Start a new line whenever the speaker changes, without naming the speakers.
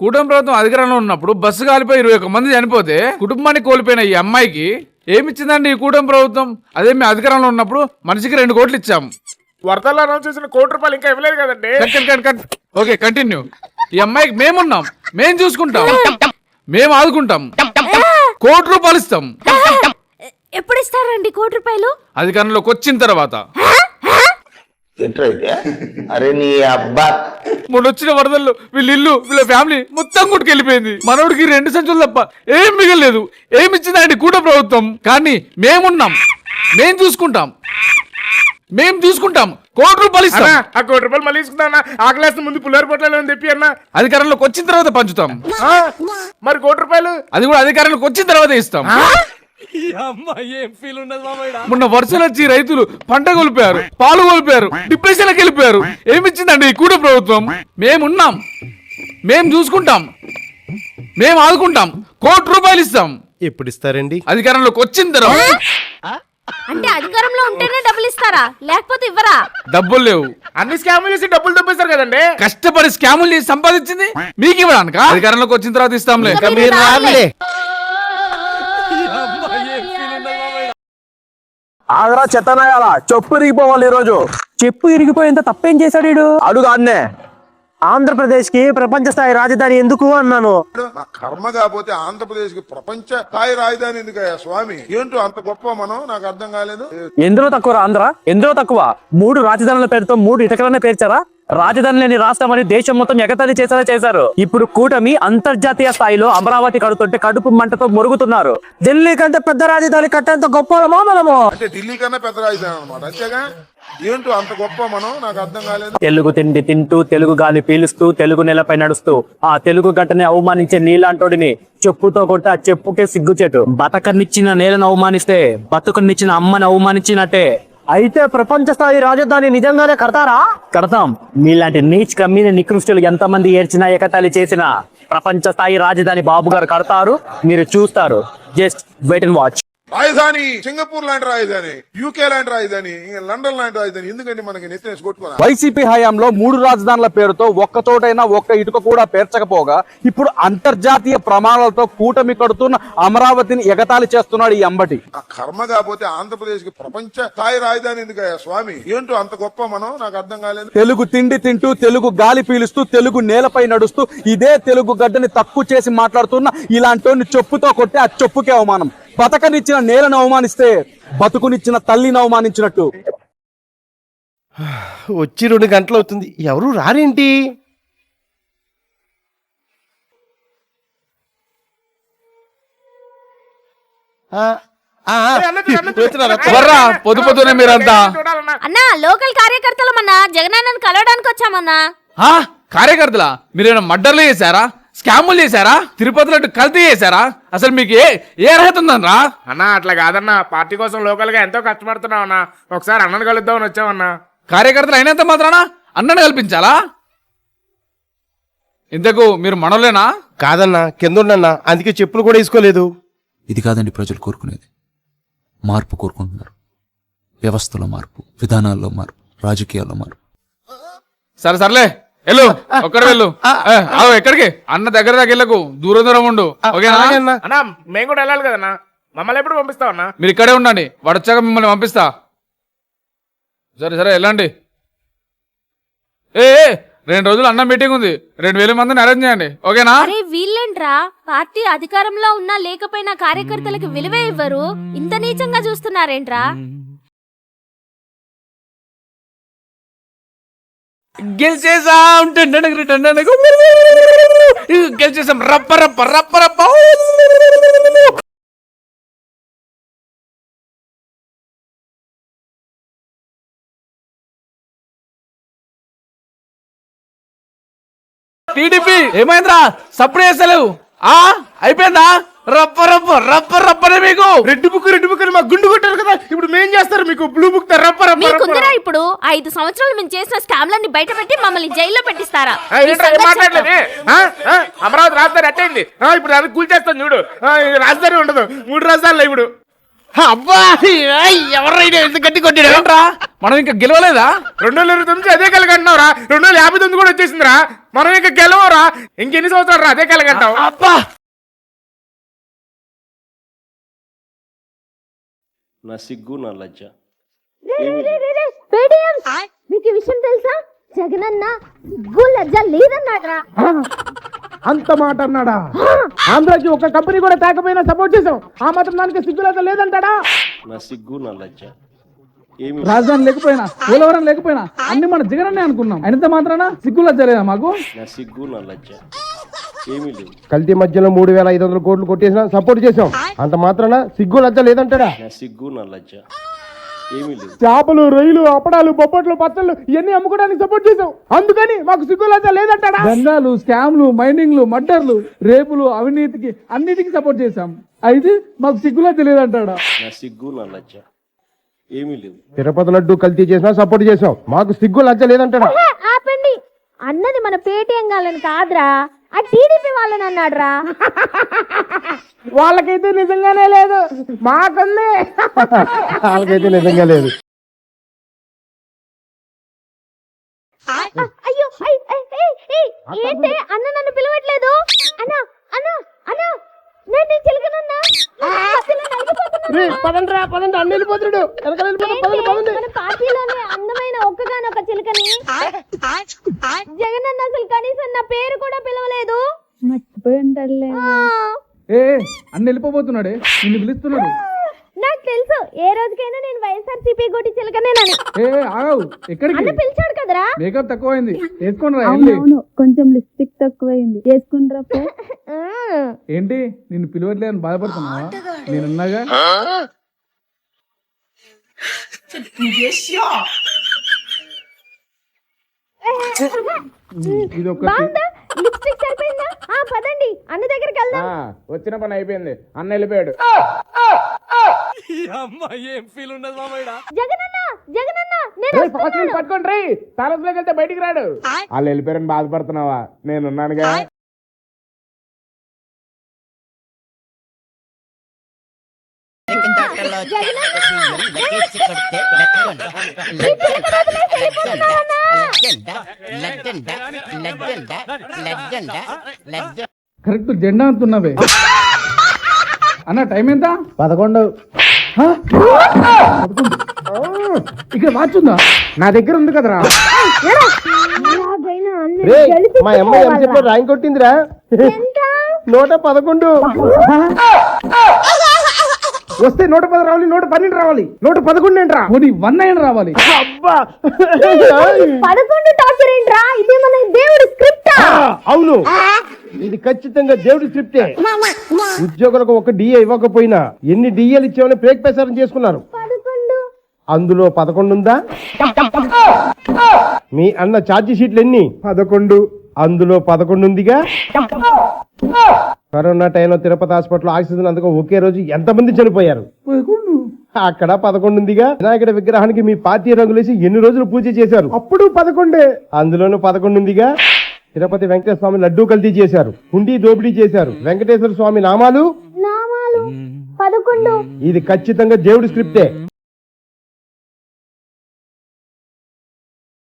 కూటమి ప్రభుత్వం అధికారంలో ఉన్నప్పుడు బస్సు కాలిపోయి ఇరవై ఒక్క మంది చనిపోతే కుటుంబాన్ని కోల్పోయిన ఈ అమ్మాయికి ఏమిచ్చిందండి ఈ కూటమి ప్రభుత్వం? అదే మీ అధికారంలో ఉన్నప్పుడు మనిషికి రెండు కోట్లు ఇచ్చాం.
వరదల్లో అనౌన్స్ చేసిన కోటి రూపాయలు ఇంకా ఇవ్వలేదు కదండి.
Okay continue. ఈ అమ్మాయికి మేమున్నాం. మేం చూసుకుంటాం. మేము ఆదుకుంటాం. కోటి రూపాయలు ఇస్తాం.
ఎప్పుడు ఇస్తారండి కోటి రూపాయలు?
అధికారంలోకి వచ్చిన తర్వాత.
ఎట్లయితే అరే నీ అబ్బా.
మొన్న వచ్చిన వరదల్లో వీళ్ళ ఇల్లు వీళ్ళ ఫ్యామిలీ మొత్తం కొట్టుకెళ్ళిపోయింది మనోడికి రెండు సంచులు తప్ప ఏం మిగలేదు ఏమి ఇచ్చిందండి కూట ప్రభుత్వం? కానీ మేమున్నాం. మేం చూసుకుంటాం. మేం చూసుకుంటాం. కోటి రూపాయలు ఇస్తాం.
ఆ కోటి రూపాయలు మళ్ళీ ఇస్తుందా అన్న. ఆకలేస్తే ముందు పుల్లారి పొట్లలో తెప్పి అన్న.
అధికారంలోకి వచ్చిన తర్వాత పంచుతాం.
ఆ, మరి కోటి రూపాయలు?
అది కూడా అధికారంలోకి వచ్చిన తర్వాత ఇస్తాం. మొన్న వర్షాలు వచ్చి రైతులు పంట కోల్పోయారు పాలు కోల్పోయారు డిప్రెషన్కి వెళ్ళిపోయారు. ఏమిచ్చిందండి ఈ కూట ప్రభుత్వం? మేమున్నాం మేం చూసుకుంటాం. మేం ఆదుకుంటాం. కోటి రూపాయలు ఇస్తాం.
ఎప్పుడు ఇస్తారండి?
అధికారంలోకి వచ్చిన తర్వాత
అంటే అధికారంలో ఉంటేనే డబ్బులు ఇస్తారా? లేకపోతే ఇవ్వరా?
డబ్బులు లేవు.
అన్ని స్కాములు చేసి డబ్బులు తప్పేస్తారు కదండి?
కష్టపడి స్కాములు చేసి సంపాదించింది మీకు ఇవ్వడానిక? అధికారంలోకి వచ్చిన తర్వాత ఇస్తాంలే.
ఆగరా చెత్తనాయాల. చెప్పు ఇరిగిపోవాలి ఈరోజు.
చెప్పు ఇరిగిపోయేంత తప్పేం చేశాడు వీడు?
అడుగు అన్నే
ఆంధ్రప్రదేశ్కి ప్రపంచ స్థాయి రాజధాని ఎందుకు అన్నాను?
నా కర్మ కాకపోతే ఆంధ్రప్రదేశ్కి ప్రపంచ స్థాయి రాజధాని ఎందుకయ్యా స్వామి? ఏంటో అంత గొప్ప మనం? నాకు అర్థం కాలేదు.
ఎందులో తక్కువ ఆంధ్ర? ఎందులో తక్కువ? మూడు రాజధానుల పేరుతో మూడు ఇటకలనే పేర్చారా? రాజధాని లేని రాష్ట్రం అని దేశం మొత్తం ఎగతాళి చేసేలా చేశారు. ఇప్పుడు కూటమి అంతర్జాతీయ స్థాయిలో అమరావతి కడుతుంటే కడుపు మంటతో మురుగుతున్నారు. ఢిల్లీ కంటే పెద్ద రాజధాని కట్టేంత గొప్పలమో మనము?
అంటే ఢిల్లీ కన్నా పెద్ద రాజధాని అనమాట అంతేగా? ఏంటో అంత గొప్ప మనం? నాకు అర్థం కాలేదు.
తెలుగు తిండి తింటూ తెలుగు గాలి పీలుస్తూ తెలుగు నేలపై నడుస్తూ ఆ తెలుగు గడ్డని అవమానించే నీలాంటోడిని చెప్పుతో కొట్టి ఆ చెప్పుకే సిగ్గుచేటు. బతకనిచ్చిన నేలను అవమానిస్తే బతుకనిచ్చిన అమ్మని అవమానించినట్టే. అయితే ప్రపంచ స్థాయి రాజధాని నిజంగానే కడతారా? కడతాం. మీలాంటి నీచ్ కమ్మిన నికృష్టులు ఎంతమంది ఏడ్చినా ఎకతాళి చేసినా ప్రపంచ స్థాయి రాజధాని బాబు గారు కడతారు మీరు చూస్తారు. Just wait and watch.
రాజధాని సింగపూర్ లాంటి రాజధాని యూకే లాంటి రాజధాని లండన్ లాంటి రాజధాని. ఎందుకంటే మనకి నెత్తినేసి కొట్టుకోవాలి
వైసీపీ హయాంలో మూడు రాజధానుల పేరుతో ఒక్క చోటైనా ఒక్క ఇటుక కూడా పేర్చకపోగా ఇప్పుడు అంతర్జాతీయ ప్రమాణాలతో కూటమి కడుతున్న అమరావతిని ఎగతాళి చేస్తున్నాడు ఈ అంబటి.
కర్మ కాకపోతే ఆంధ్రప్రదేశ్కి ప్రపంచ స్థాయి రాజధాని ఎందుకయ్యా స్వామి? ఏంటో అంత గొప్ప మనం? నాకు అర్థం కాలేదు.
తెలుగు తిండి తింటూ తెలుగు గాలి పీలుస్తూ తెలుగు నేలపై నడుస్తూ ఇదే తెలుగు గడ్డని తక్కువ చేసి మాట్లాడుతున్న ఇలాంటి చెప్పుతో కొట్టి ఆ చెప్పుకే అవమానం. బతకనిచ్చిన నేలను అవమానిస్తే బతుకునిచ్చిన తల్లిని అవమానించినట్టు.
వచ్చి రెండు గంటలు అవుతుంది. ఎవరు రారేంటి?
ఎవర్రా పొద్దు పొద్దునే మీరంతా.
అన్నా లోకల్ కార్యకర్తలమన్నా జగనన్నను కలవడానికి వచ్చామన్నా
ఆ, కార్యకర్తలా? మీరేమైనా మర్డర్లు చేశారా? స్కాములు చేశారా? తిరుపతిలో కల్తీ చేశారా? అసలు మీకు ఏ ఏ అర్హత ఉందనరా
అన్నా అట్లా కాదన్నా. పార్టీ కోసం లోకల్గా ఎంతో కష్టపడుతున్నాం అన్నా. ఒకసారి అన్నను కలుద్దామని వచ్చామన్నా
కార్యకర్తలు అయినంత మాత్రాన? అన్నను కల్పించాలా? ఇంతకు మీరు మనోలేనా
కాదన్నా కింద ఉండన్నా అందుకే చెప్పులు కూడా వేసుకోలేదు.
ఇది కాదండి ప్రజలు కోరుకునేది. మార్పు కోరుకుంటున్నారు. వ్యవస్థలో మార్పు విధానాల్లో మార్పు రాజకీయాల్లో మార్పు.
సరే సర్లే. వెళ్ళు ఒక్కడ వెళ్ళు. ఎక్కడికి? అన్న దగ్గర దగ్గర వెళ్ళకు దూరం దూరం ఉండు. ఓకేనా?
అలాగే అన్నా.
అన్నా మేము కూడా వెళ్ళాలి కదన్నా. మమ్మల్ని ఎప్పుడు పంపిస్తావు అన్నా?
మీరు ఇక్కడే ఉండండి. వాడు వచ్చాక మిమ్మల్ని పంపిస్తా. సరే సరే వెళ్ళండి. ఏ ఏ, రెండు రోజులు అన్న మీటింగ్ ఉంది. రెండు వేల మందిని అరేంజ్ చేయండి. ఓకేనా?
అరే వీళ్ళేంట్రా? పార్టీ అధికారంలో ఉన్నా లేకపోయినా కార్యకర్తలకు విలువే ఇవ్వరు. ఇంత నీచంగా చూస్తున్నారేంట్రా?
గెలిచేసా ఉంటే టండనగ. గెలిచేసాం. రప్ప రప్ప రప్ప రప్ప. టీడీపీ ఏమైందిరా? సప్పుడు ఆ? అయిపోయిందా? రప్ప రప్ప రప్ప రప్పనే మీకు.
రెడ్ బుక్ రెడ్ బుక్ అని మాకు గుండు కొట్టారు కదా. ఇప్పుడు మేం చేస్తారు మీకు. బ్లూ బుక్ రప్ప రప్ప రప్ప
మీకుందరా ఇప్పుడు? ఐదు సంవత్సరాలు మేము చేసిన స్కామ్లన్నీ బయట పెట్టి మమ్మల్ని జైల్లో పెట్టిస్తారా?
ఆ,
మీ
ఏంట్రా, ఏం
సంగతి
మాట్లాడలేదు? ఆ? ఆ? అమరావతి రాజధాని అట్టయింది. ఆ, ఇప్పుడు అది కూల్ చేస్తాను చూడు. ఆ, రాజధాని ఉండదు. మూడు రాజధానులు ఇప్పుడు.
అబ్బా ఎవరైనా ఎంత గట్టి కొట్టాడు? ఏంట్రా? మనం ఇంకా గెలవలేదా?
రెండు వేల ఇరవై తొమ్మిది అదే కలగంటున్నావురా రెండు వేల యాభై తొమ్మిది కూడా వచ్చేసిందిరా. మనం ఇంకా గెలవరా? ఇంకెన్ని సంవత్సరాలు రా అదే కలగంటావు
అబ్బా
నా సిగ్గు నా లజ్జ.
మీకు విషయం తెలుసా? జగనన్న సిగ్గు లజ్జ లేదన్నాడ్రా.
అంత మాట అన్నాడా? ఆంధ్రాకి ఒక కంపెనీ కూడా తేకపోయినా సపోర్ట్ చేసాం ఆ మాత్రం దానికి సిగ్గులేత లేదంటాడా?
నా సిగ్గు నా లజ్జ. ఏమి?
రాజధాని లేకపోయినా పోలవరం లేకపోయినా అన్ని మన జగనన్నే అనుకున్నాం. అయినంత మాత్రాన? సిగ్గులు వచ్చలేదా మాకు?
నా సిగ్గు నా లజ్జ.
కల్తీ మధ్యలో మూడు వేల ఐదు వందల కోట్లు కొట్టేసినా సపోర్ట్ చేసాం అంత మాత్రాన సిగ్గు లజ్జ లేదంటాడా?
నా సిగ్గు నా లజ్జ. ఏమీ
చేపలు రొయ్యలు అప్పడాలు బొప్పట్లు పచ్చళ్ళు ఇవన్నీ అమ్ముకోవడానికి సపోర్ట్ చేసాం అందుకని మాకు సిగ్గు లజ్జ లేదంటాడా?
దందాలు స్కామ్లు మైనింగ్లు మర్డర్లు రేపులు అవినీతికి అన్నిటికీ సపోర్ట్ చేశాం. అయితే మాకు సిగ్గులా తెలియదంటాడా
నా సిగ్గు నా లజ్జ. ఏమీ లేవు.
తిరుపతి లడ్డు కల్తీ చేసినా సపోర్ట్ చేసాం మాకు సిగ్గు లజ్జ లేదంటాడా?
ఆపండి. అన్నది మన పేటీఎం వాళ్ళని కాదురా. ఆ టీడీపీ వాళ్ళని అన్నాడురా
వాళ్ళకైతే నిజంగానే లేదు. మాకుంది. వాళ్ళకైతే నిజంగా లేదు.
అయ్యో ఏంటి? అన్న నన్ను పిలవట్లేదు. అన్న అన్న అన్న నేను చిలకనన్నా.
పదండ్రా పదండి అన్ని వెళ్ళిపోతున్నాడు. వెనకాల వెళ్ళిపోతాడు పదండి? పదండి.
మన పార్టీలోనే అందమైన చిలకని? జగన్ అన్న అసలు కనీసం నా పేరు కూడా పిలవలేదు.
ఏ అన్ని వెళ్ళిపోబోతున్నాడే. నిన్ను పిలుస్తున్నాడు.
నాకు తెలుసు ఏ రోజుకైనా నేను వైఎస్ఆర్ సిపి కొట్టి చిలకనేనని.
ఏ ఆగవు. ఎక్కడికి?
అన్న పిలిచాడు కదరా?
మేకప్ తక్కువైంది. వేసుకోండి రా వెళ్ళి.
కొంచెం లిప్స్టిక్ తక్కువైంది. వేసుకుంటారా పో.
ఏంటి నిన్ను పిలవట్లే అని బాధపడుతున్నావా? నేనున్నాగా? ఇది ఒకటి.
బాగుందా? లిప్స్టిక్ సరిపోయిందా? ఆ పదండి. అన్న దగ్గరికి వెళ్దాం.
వచ్చిన పని అయిపోయింది. అన్న వెళ్ళిపోయాడు.
జగనన్న జగనన్న నేను వస్తున్నాను.
పట్టుకోండి రీ తాలూకులోకి వెళ్తే బయటికి రాడు. వాళ్ళు వెళ్ళిపోయారని బాధపడుతున్నావా? నేనున్నానుగా
కరెక్ట్ జెండా అంటున్నావే. అన్న టైం ఎంత?
పదకొండు.
ఇక్కడ వాచ్ ఉందా?
నా దగ్గర ఉంది కదరా? మా అమ్మాయి ఎంతసేపు ర్యాంక్ కొట్టిందిరా.
ఎంత?
నూట పదకొండు. వస్తే నూట పది రావాలి నూట పన్నెండు రావాలి నూట పదకొండు ఏంట్రా?
పోనీ వన్ అయిన రావాలి.
అబ్బా!
పదకొండు టార్చర్ ఏంట్రా? ఇది మన దేవుడి స్క్రిప్ట్
అవును. ఇది ఖచ్చితంగా దేవుడి స్క్రిప్టే ఉద్యోగులకు ఒక డిఏ ఇవ్వకపోయినా ఎన్ని డిఏలు ఇచ్చామని పేక్ ప్రచారం చేసుకున్నారు? అందులో పదకొండు ఉందా? మీ అన్న ఛార్జీ షీట్లు ఎన్ని? పదకొండు. అందులో పదకొండు ఉందిగా? కరోనా టైంలో తిరుపతి హాస్పిటల్ ఆక్సిజన్ అందుకు ఒకే రోజు ఎంతమంది చనిపోయారు? అక్కడ పదకొండు ఉందిగా వినాయకుడి విగ్రహానికి మీ పార్టీ రంగులేసి ఎన్ని రోజులు పూజ చేశారు? అప్పుడు పదకొండే. అందులోనూ పదకొండు ఉందిగా తిరుపతి వెంకటేశ్వర స్వామి లడ్డూ కల్తీ చేశారు. హుండీ దోపిడీ చేశారు. వెంకటేశ్వర స్వామి నామాలు?
నామాలు. పదకొండు.
ఇది ఖచ్చితంగా దేవుడి స్క్రిప్టే.